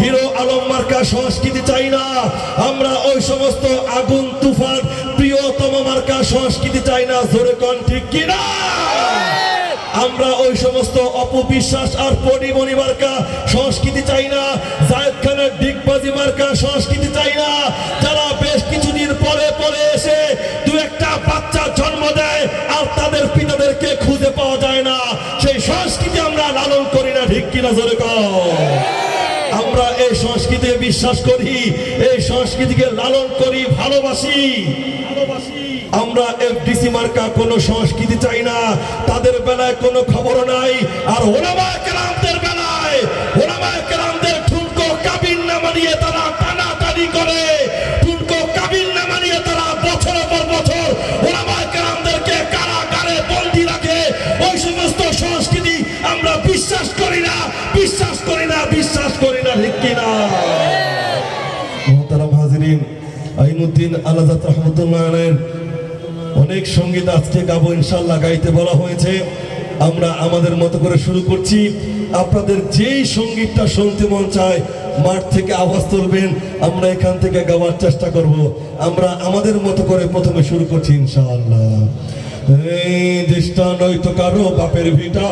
Hero Alam মার্কা সংস্কৃতি চাই না। আমরা ওই সমস্ত আগুন, তুফান, প্রিয়তম মার্কা সংস্কৃতি চাই না। জোরে কন ঠিক কিনা আমরা ওই সমস্ত অপবিশ্বাস আর পরিমণি মার্কা সংস্কৃতি চাই না। জায়দ খানের ডিগবাজি মার্কা সংস্কৃতি চাই না। যারা বেশ কিছুদিন পরে পরে এসে দু একটা বাচ্চা জন্ম দেয় আর তাদের পিতাদেরকে খুঁজে পাওয়া যায় না, সেই সংস্কৃতি আমরা লালন করি না, ঠিক কিনা জোরে কর আমরা এই সংস্কৃতিকে বিশ্বাস করি, এই সংস্কৃতিকে লালন করি, ভালোবাসি। আমরা এফডিসি মার্কা কোনো সংস্কৃতি চাই না, তাদের বেলায় কোনো খবর নাই, আর ওলামা কেরামদের অনেক সংগীত আজকে গাবো ইনশাল্লাহ গাইতে বলা হয়েছে। আমরা আমাদের মতো করে শুরু করছি। আপনাদের যেই সঙ্গীতটা শুনতে মন চায়, মাঠ থেকে আওয়াজ তুলবেন। আমরা এখান থেকে গাওয়ার চেষ্টা করব। আমরা আমাদের মতো করে প্রথমে শুরু করছি নয়তো কারও বাপের ভিটা